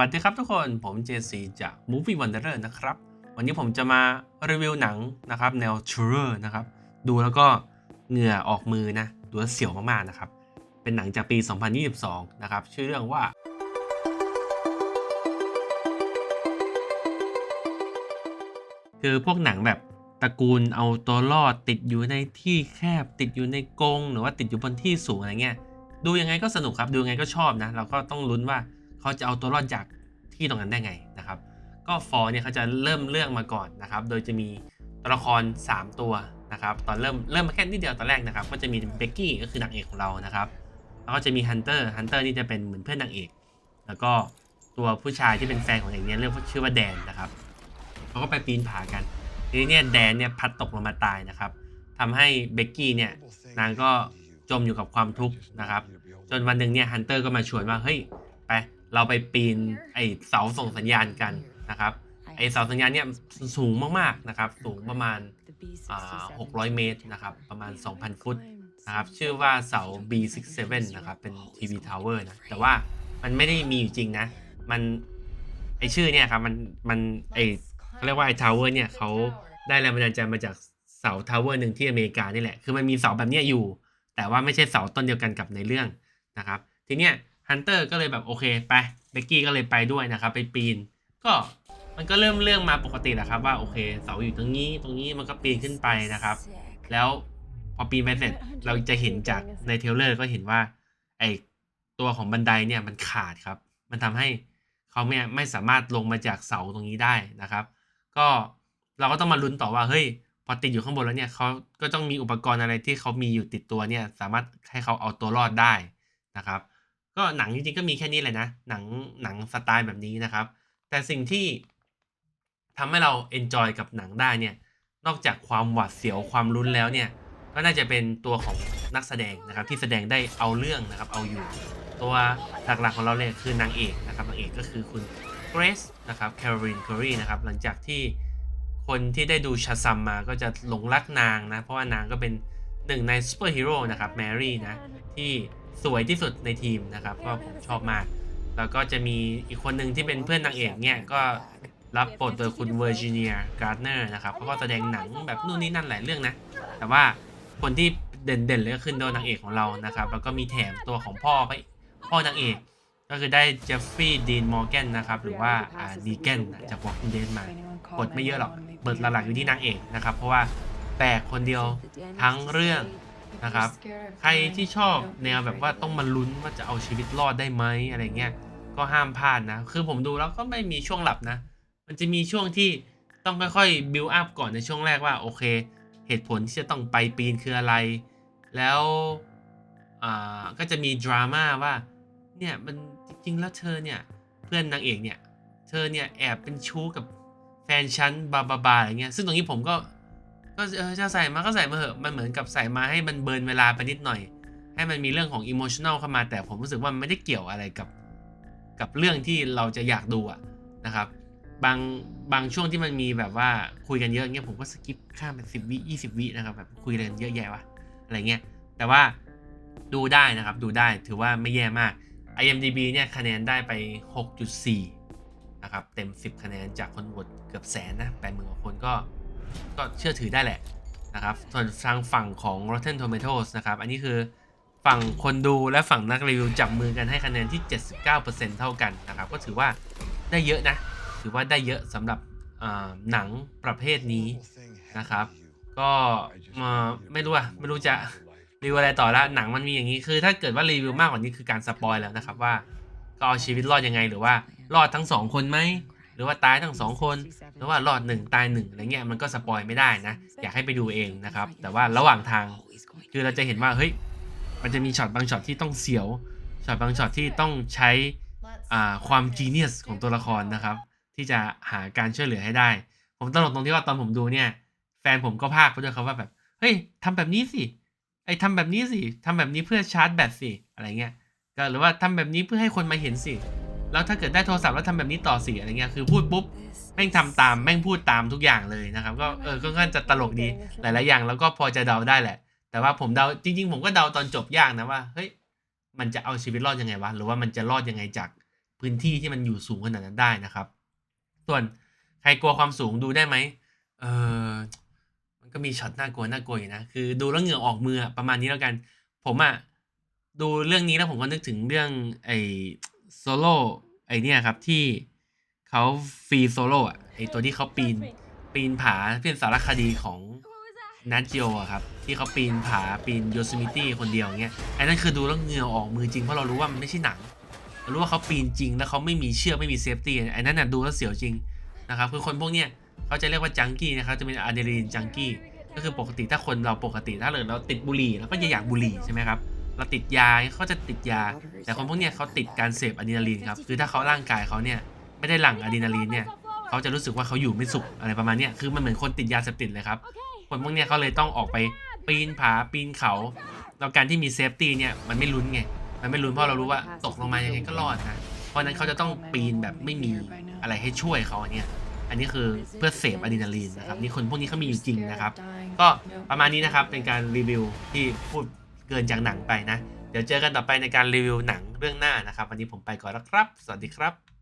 วัสดีครับทุกคนผมเจซีจาก Movie Wanderer นะครับ วันนี้ผมจะมารีวิวหนังนะครับแนว Thriller นะครับ ดูแล้วก็เหงื่อออกมือนะ ดูแล้วเสียวมากๆนะครับ เป็นหนังจากปี 2022 นะครับ ชื่อเรื่องว่า คือพวกหนังแบบตระกูลเอาตัวรอดติดอยู่ในที่แคบติดอยู่ในกรงหรือว่าติดอยู่บนที่สูงอะไรเงี้ยดูยังไงก็สนุกครับ ดูยังไงก็ชอบนะเราก็ต้องลุ้นว่า เขาจะเอาตัวรอดจากที่ตรงนั้นได้ไงนะครับ ก็ฟอร์เนี่ยเขาจะเริ่มเรื่องมาก่อนนะครับ โดยจะมีตัวละคร 3 ตัวนะครับ ตอนเริ่มเริ่มมาแค่นิดเดียวตอนแรกนะครับ ก็จะมีเบกกี้ก็คือนางเอกของเรานะครับ แล้วก็จะมีฮันเตอร์ฮันเตอร์นี่จะเป็นเหมือนเพื่อนนางเอก แล้วก็ตัวผู้ชายที่เป็นแฟนของเอกเนี่ยเรียกว่าชื่อว่าแดนนะครับเขาก็ไปปีนผากันทีนี้เนี่ยแดนเนี่ยพัดตกลงมาตายนะครับทำให้เบกกี้เนี่ยนางก็จมอยู่กับความทุกข์นะครับ จนวันหนึ่งเนี่ยฮันเตอร์ก็มาชวนว่าเฮ้ยไป เราไปปีนไอเสาส่งสัญญาณกันนะครับ ไอเสาสัญญาณเนี่ยสูงมากๆนะครับ สูงประมาณอ่า600 เมตรนะครับ ประมาณ 2,000 ฟุตนะครับ ชื่อว่าเสา B67 นะครับ เป็น TV Tower นะ แต่ว่ามันไม่ได้มีอยู่จริงนะ มันไอชื่อเนี่ยครับ มันมันไอเขาเรียกว่าไอทาวเวอร์เนี่ยเขาได้แรงบันดาลใจมาจากเสาทาวเวอร์หนึ่งที่อเมริกานี่แหละ คือมันมีเสาแบบเนี้ยอยู่ แต่ว่าไม่ใช่เสาต้นเดียวกันกับในเรื่องนะครับ ทีเนี้ย ฮันเตอร์ก็เลยแบบโอเคไปเบกกี้ก็เลยไปด้วยนะครับไปปีน ก็มันก็เริ่มเรื่องมาปกติแหละครับว่าโอเคเสาอยู่ตรงนี้ตรงนี้มันก็ปีนขึ้นไปนะครับ แล้วพอปีนไปเสร็จเราจะเห็นจากในเทลเลอร์ก็เห็นว่าไอตัวของบันไดเนี่ยมันขาดครับ มันทำให้เขาเนี่ยไม่สามารถลงมาจากเสาตรงนี้ได้นะครับ ก็เราก็ต้องมาลุ้นต่อว่าเฮ้ยพอติดอยู่ข้างบนแล้วเนี่ยเขาก็ต้องมีอุปกรณ์อะไรที่เขามีอยู่ติดตัวเนี่ยสามารถให้เขาเอาตัวรอดได้นะครับ ก็หนังจริงๆก็มีแค่นี้เลยนะหนังหนังสไตล์แบบนี้นะครับ แต่สิ่งที่ทำให้เราเอนจอยกับหนังได้เนี่ยนอกจากความหวาดเสียวความลุ้นแล้วเนี่ยก็น่าจะเป็นตัวของนักแสดงนะครับที่แสดงได้เอาเรื่องนะครับเอาอยู่ ตัวหลักๆของเราเลยคือนางเอกนะครับนางเอกก็คือคุณเกรซนะครับแคโรลีนเคอรีนะครับหลังจากที่คนที่ได้ดูชาซัมมาก็จะหลงรักนางนะเพราะว่านางก็เป็นหนึ่งในซูเปอร์ฮีโร่นะครับแมรี่นะที่ สวยที่สุดในทีมนะครับก็ผมชอบมาก แล้วก็จะมีอีกคนหนึ่งที่เป็นเพื่อนนางเอกเนี่ยก็รับบทโดยคุณเวอร์จิเนียการ์ดเนอร์นะครับเขาก็แสดงหนังแบบนู่นนี่นั่นหลายเรื่องนะ แต่ว่าคนที่เด่นๆเลยก็คือโดนนางเอกของเรานะครับ แล้วก็มีแถมตัวของพ่อไปพ่อนางเอก ก็คือได้เจฟฟี่ดีนมอร์แกนนะครับ หรือว่าอ่าดีแกนจากวอล์กเดนมาบทไม่เยอะหรอกเบิดหลักๆอยู่ที่นางเอกนะครับ เพราะว่าแปลกคนเดียวทั้งเรื่อง นะครับ ใครที่ชอบแนวแบบว่าต้องมาลุ้นว่าจะเอาชีวิตรอดได้ไหมอะไรเงี้ย ก็ห้ามพลาดนะ คือผมดูแล้วก็ไม่มีช่วงหลับนะ มันจะมีช่วงที่ต้องค่อยๆบิวอัพก่อนในช่วงแรกว่าโอเค เหตุผลที่จะต้องไปปีนคืออะไร แล้วอ่าก็จะมีดราม่าว่าเนี่ยมันจริงๆแล้วเธอเนี่ยเพื่อนนางเอกเนี่ยเธอเนี่ยแอบเป็นชู้กับแฟนฉันบาบาบาอะไรเงี้ยซึ่งตรงนี้ผมก็ ก็เออจะใส่มาก็ใส่มาเหอะมันเหมือนกับใส่มาให้มันเบิร์นเวลาไปนิดหน่อย ให้มันมีเรื่องของอิโมชัน a ลเข้ามาแต่ผมรู้สึกว่ามันไม่ได้เกี่ยวอะไรกับ กับเรื่องที่เราจะอยากดูอะนะครับ บางบางช่วงที่มันมีแบบว่าคุยกันเยอะเงี้ยผมก็สกิปข้ามเป็นสิบวิยี่สิบวินะครับแบบคุยกันเยอะแยะวะอะไรเงี้ยแต่ว่าดูได้นะครับดูได้ถือว่าไม่แย่มาก IMDB เนี่ยคะแนนได้ไป 6.4 นะครับ เต็ม 10 คะแนนจากคนโหวตเกือบแสนนะแปดหมื่นกว่าคนก็ ก็เชื่อถือได้แหละนะครับส่วนทางฝั่งของ Rotten Tomatoes นะครับ อันนี้คือฝั่งคนดูและฝั่งนักรีวิวจับมือกันให้คะแนนที่ 79%เท่ากันนะครับ ก็ถือว่าได้เยอะนะ ถือว่าได้เยอะสำหรับหนังประเภทนี้นะครับ ก็ไม่รู้อะไม่รู้จะรีวิวอะไรต่อละหนังมันมีอย่างนี้คือ ถ้าเกิดว่ารีวิวมากกว่านี้คือการสปอยแล้วนะครับว่าก็เอาชีวิตรอดยังไงหรือว่ารอดทั้งสองคนไหม หรือว่าตายทั้งสองคน หรือว่ารอดหนึ่งตายหนึ่งอะไรเงี้ยมันก็สปอยไม่ได้นะ อยากให้ไปดูเองนะครับ แต่ว่าระหว่างทางคือเราจะเห็นว่าเฮ้ยมันจะมีช็อตบางช็อตที่ต้องเสียวช็อตบางช็อตที่ต้องใช้อ่าความจีเนียสของตัวละครนะครับ ที่จะหาการช่วยเหลือให้ได้ ผมตลกตรงที่ว่าตอนผมดูเนี่ย แฟนผมก็พากไปด้วยครับว่าแบบเฮ้ยทำแบบนี้สิไอ้ทำแบบนี้สิทำแบบนี้เพื่อชาร์จแบตสิอะไรเงี้ยก็หรือว่าทำแบบนี้เพื่อให้คนมาเห็นสิ แล้วถ้าเกิดได้โทรศัพท์แล้วทำแบบนี้ต่อสิอะไรเงี้ยคือพูดปุ๊บแม่งทำตามแม่งพูดตามทุกอย่างเลยนะครับ ก็เออก็ค่อนข้างจะตลกดีหลายๆอย่างแล้วก็พอจะเดาได้แหละ แต่ว่าผมเดาจริง ๆ ผมก็เดาตอนจบยากนะว่าเฮ้ยมันจะเอาชีวิตรอดยังไงวะหรือว่ามันจะรอดยังไงจากพื้นที่ที่มันอยู่สูงขนาดนั้นได้นะครับ ส่วนใครกลัวความสูงดูได้ไหมเออมันก็มีช็อตน่ากลัวน่ากลัวอยู่นะคือดูแล้วเหงื่อออกมืออะประมาณนี้แล้วกัน ผมอะดูเรื่องนี้แล้วผมก็นึกถึงเรื่องไอ้โซโล่ ไอเนี่ยครับที่เขาฟรีโซโล่อะไอตัวที่เขาปีนปีนผาเป็นสารคดีของนัทโยอะครับ ที่เขาปีนผาปีนโยสมิตี้คนเดียวเงี้ยไอ้นั่นคือดูแล้วเหงื่อออกมือจริงเพราะเรารู้ว่ามันไม่ใช่หนังเรารู้ว่าเขาปีนจริงแล้วเขาไม่มีเชือกไม่มีเซฟตี้ไอ้นั่นน่ะดูแล้วเสียวจริงนะครับคือคนพวกเนี้ยเขาจะเรียกว่าจังกี้นะครับจะเป็นอะดรีนาลีนจังกี้ก็คือปกติถ้าคนเราปกติถ้าเราติดบุหรี่เราก็จะอยากบุหรี่ใช่ไหมครับ เราติดยาเขาจะติดยา แต่คนพวกเนี้ยเขาติดการเสพอะดรีนาลีนครับคือถ้าเขาร่างกายเขาเนี่ยไม่ได้หลั่งอะดรีนาลีนเนี่ยเขาจะรู้สึกว่าเขาอยู่ไม่สุขอะไรประมาณเนี้ยคือมันเหมือนคนติดยาเสพติดเลยครับคนพวกเนี้ยเขาเลยต้องออกไปปีนผาปีนเขาแล้วการที่มีเซฟตี้เนี่ยมันไม่ลุ้นไงมันไม่ลุ้นเพราะเรารู้ว่าตกลงมายังไงก็รอดนะเพราะฉะนั้นเขาจะต้องปีนแบบไม่มีอะไรให้ช่วยเขาอันเนี้ยอันนี้คือเพื่อเสพอะดรีนาลีนนะครับนี่คนพวกนี้เขามีอยู่จริงนะครับ ก็ประมาณนี้นะครับเป็นการรีวิวที่พูด เกินจากหนังไปนะ เดี๋ยวเจอกันต่อไปในการรีวิวหนังเรื่องหน้านะครับ วันนี้ผมไปก่อนแล้วครับ สวัสดีครับ